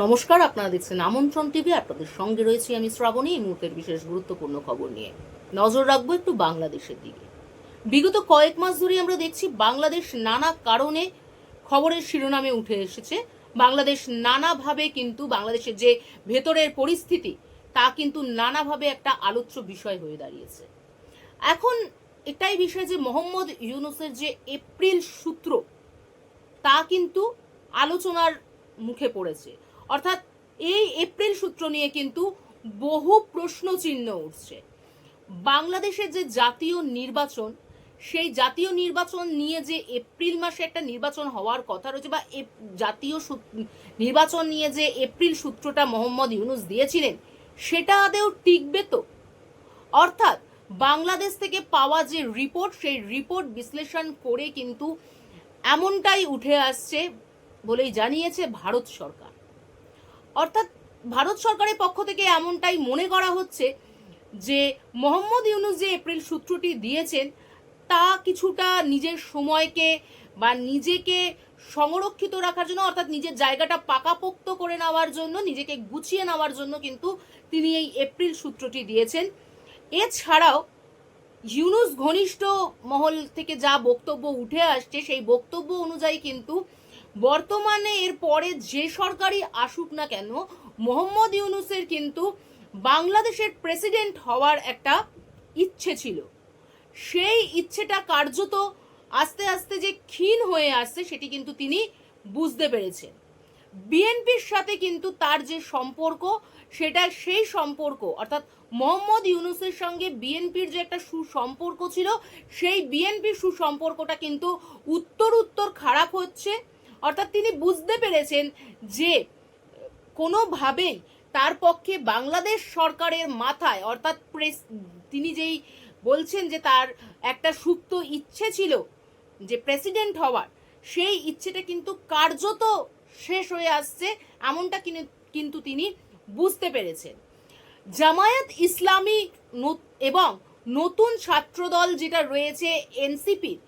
নমস্কার, আপনারা দেখছেন আমন্ত্রণ টিভি আপনাদের সঙ্গে রয়েছি আমি শ্রাবণী। এই মুহূর্তের বিশেষ গুরুত্বপূর্ণ খবর নিয়ে নজর রাখব একটু বাংলাদেশের দিকে। বিগত কয়েক মাস ধরে আমরা দেখছি বাংলাদেশ নানা কারণে খবরের শিরোনামে উঠে এসেছে। বাংলাদেশ নানাভাবে কিন্তু বাংলাদেশের যে ভেতরের পরিস্থিতি, তা কিন্তু নানাভাবে একটা আলোচ্য বিষয় হয়ে দাঁড়িয়েছে। এখন এটাই বিষয় যে মোহাম্মদ ইউনুসের যে এপ্রিল সূত্র, তা কিন্তু আলোচনার মুখে পড়েছে। অর্থাৎ এই এপ্রিল সূত্র নিয়ে কিন্তু বহু প্রশ্ন চিহ্ন উঠছে। বাংলাদেশের যে জাতীয় নির্বাচন, সেই জাতীয় নির্বাচন নিয়ে যে এপ্রিল মাসে একটা নির্বাচন হওয়ার কথা রয়েছে বা জাতীয় নির্বাচন নিয়ে যে এপ্রিল সূত্রটা মোহাম্মদ ইউনুস দিয়েছিলেন, সেটা আদেও টিকবে তো? অর্থাৎ বাংলাদেশ থেকে পাওয়া যে রিপোর্ট সেই রিপোর্ট বিশ্লেষণ করে কিন্তু এমনটাই উঠে আসছে বলেই জানিয়েছে ভারত সরকার। অর্থাৎ ভারত সরকারের পক্ষ থেকে এমনটাই মনে করা হচ্ছে যে মোহাম্মদ ইউনুস যে এপ্রিল সূত্রটি দিয়েছেন, তা কিছুটা নিজের সময়কে বা নিজেকে সংরক্ষিত রাখার জন্য, অর্থাৎ নিজের জায়গাটা পাকাপোক্ত করে নেওয়ার জন্য, নিজেকে গুছিয়ে নেওয়ার জন্য কিন্তু তিনি এই এপ্রিল সূত্রটি দিয়েছেন। এছাড়াও ইউনুস ঘনিষ্ঠ মহল থেকে যা বক্তব্য উঠে আসছে, সেই বক্তব্য অনুযায়ী কিন্তু বর্তমানে এর পরে যে সরকারই আসুক না কেন, মোহাম্মদ ইউনুসের কিন্তু বাংলাদেশের প্রেসিডেন্ট হওয়ার একটা ইচ্ছে ছিল। সেই ইচ্ছেটা কার্যত আস্তে আস্তে যে ক্ষীণ হয়ে আসছে সেটি কিন্তু তিনি বুঝতে পেরেছেন। বিএনপির সাথে কিন্তু তার যে সম্পর্ক সেটা সেই সম্পর্ক, অর্থাৎ মোহাম্মদ ইউনুসের সঙ্গে বিএনপির যে একটা সুসম্পর্ক ছিল, সেই বিএনপির সুসম্পর্কটা কিন্তু উত্তর উত্তর খারাপ হচ্ছে। অর্থাৎ তিনি বুঝতে পেরেছেন যে কোনোভাবেই তার পক্ষে বাংলাদেশ সরকারের মাথায়, অর্থাৎ প্রেস, তিনি যেই বলছেন যে তার একটা সুপ্ত ইচ্ছে ছিল যে প্রেসিডেন্ট হওয়ার, সেই ইচ্ছেটা কিন্তু কার্যত শেষ হয়ে আসছে এমনটা কিন্তু তিনি বুঝতে পেরেছেন। জামায়াত ইসলামী এবং নতুন ছাত্রদল যেটা রয়েছে এনসিপির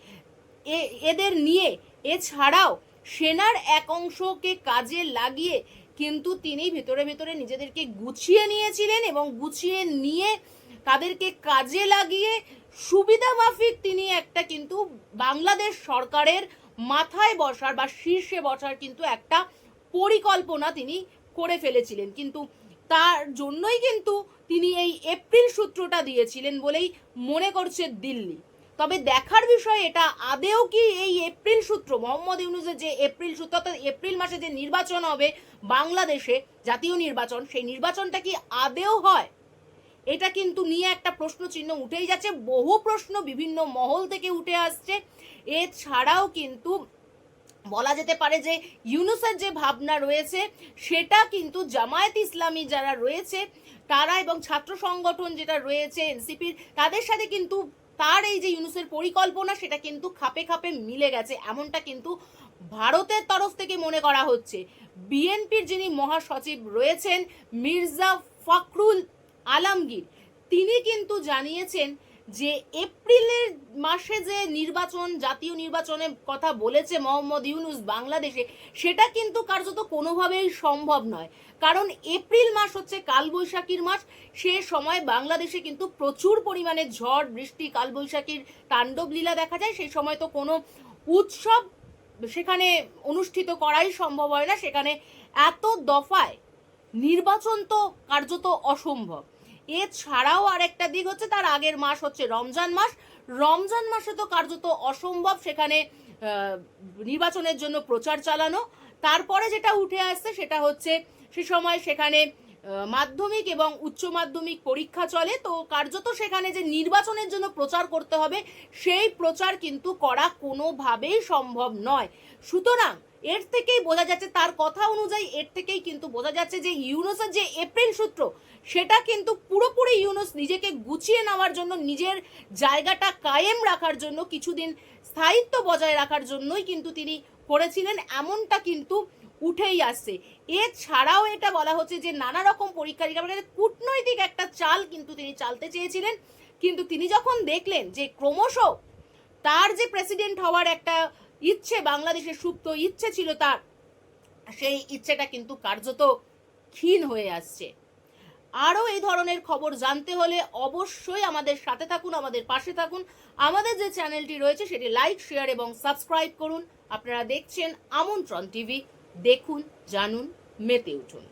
এদের নিয়ে, এছাড়াও সেনার এক অংশকে কাজে লাগিয়ে কিন্তু তিনি ভেতরে ভেতরে নিজেদেরকে গুছিয়ে নিয়েছিলেন এবং গুছিয়ে নিয়ে তাদেরকে কাজে লাগিয়ে সুবিধা মাফিক তিনি একটা কিন্তু বাংলাদেশ সরকারের মাথায় বসার বা শীর্ষে বসার কিন্তু একটা পরিকল্পনা তিনি করে ফেলেছিলেন। কিন্তু তার জন্যই কিন্তু তিনি এই এপ্রিল সূত্রটা দিয়েছিলেন বলেই মনে করছে দিল্লি। তবে দেখার বিষয় এটা, আদেও কি এই এপ্রিল সূত্র, মোহাম্মদ ইউনুসের যে এপ্রিল সূত্র, অর্থাৎ এপ্রিল মাসে যে নির্বাচন হবে বাংলাদেশে, জাতীয় নির্বাচন, সেই নির্বাচনটা কি আদেও হয়? এটা কিন্তু নিয়ে একটা প্রশ্ন চিহ্ন উঠেই যাচ্ছে, বহু প্রশ্ন বিভিন্ন মহল থেকে উঠে আসছে। এছাড়াও কিন্তু বলা যেতে পারে যে ইউনুসের যে ভাবনা রয়েছে, সেটা কিন্তু জামায়াত ইসলামী যারা রয়েছে, তারা এবং ছাত্র সংগঠন যেটা রয়েছে, এনসিপির, তাদের সাথে কিন্তু তার এই যে ইউনুসের পরিকল্পনা, সেটা কিন্তু খাপে খাপে মিলে গেছে। এমনটা কিন্তু ভারতের তরফ থেকে মনে করা হচ্ছে। বিএনপির যিনি মহাসচিব রয়েছেন মির্জা ফখরুল আলমগীর, তিনি কিন্তু জানিয়েছেন যে এপ্রিলের মাসে যে নির্বাচন, জাতীয় নির্বাচনের কথা বলেছে মোহাম্মদ ইউনুস বাংলাদেশে, সেটা কিন্তু কার্যত কোনোভাবেই সম্ভব নয়। কারণ এপ্রিল মাস হচ্ছে কালবৈশাখীর মাস। সে সময় বাংলাদেশে কিন্তু প্রচুর পরিমাণে ঝড়, বৃষ্টি, কালবৈশাখীর তাণ্ডব লীলা দেখা যায়। সেই সময় তো কোনো উৎসব সেখানে অনুষ্ঠিত করাই সম্ভব হয় না। সেখানে এত দফায় নির্বাচন তো কার্যত অসম্ভব। এছাড়াও আরেকটা দিক হচ্ছে তার আগের মাস হচ্ছে রমজান মাস। রমজান মাসে তো কার্যত অসম্ভব সেখানে নির্বাচনের জন্য প্রচার চালানো। তারপরে যেটা উঠে আসছে সেটা হচ্ছে সে সময় সেখানে মাধ্যমিক এবং উচ্চ মাধ্যমিক পরীক্ষা চলে। তো কার্যত সেখানে যে নির্বাচনের জন্য প্রচার করতে হবে, সেই প্রচার কিন্তু করা কোনোভাবেই সম্ভব নয়। সুতরাং এর থেকেই বোঝা যাচ্ছে, তার কথা অনুযায়ী এর থেকেই কিন্তু বোঝা যাচ্ছে যে ইউনুসের যে এপ্রিল সূত্র, সেটা কিন্তু পুরোপুরি ইউনুস নিজেকে গুছিয়ে নেওয়ার জন্য, নিজের জায়গাটা কায়েম রাখার জন্য, কিছুদিন স্থায়িত্ব বজায় রাখার জন্যই কিন্তু তিনি করেছিলেন। এমনটা কিন্তু উঠেই আসছে। এছাড়াও এটা বলা হচ্ছে যে নানা রকম পরীক্ষা নিরীক্ষা মানে কূটনৈতিক একটা চাল কিন্তু তিনি চালতে চেয়েছিলেন। কিন্তু তিনি যখন দেখলেন যে ক্রমশ তার যে প্রেসিডেন্ট হওয়ার একটা ইচ্ছে, বাংলাদেশের সুপ্ত ইচ্ছে ছিল তার, সেই ইচ্ছেটা কিন্তু কার্যত ক্ষীণ হয়ে আসছে। আরও এই ধরনের খবর জানতে হলে অবশ্যই আমাদের সাথে থাকুন, আমাদের পাশে থাকুন। আমাদের যে চ্যানেলটি রয়েছে সেটি লাইক, শেয়ার এবং সাবস্ক্রাইব করুন। আপনারা দেখছেন আমন্ত্রণ টিভি। দেখুন জানুন মেতে উঠুন।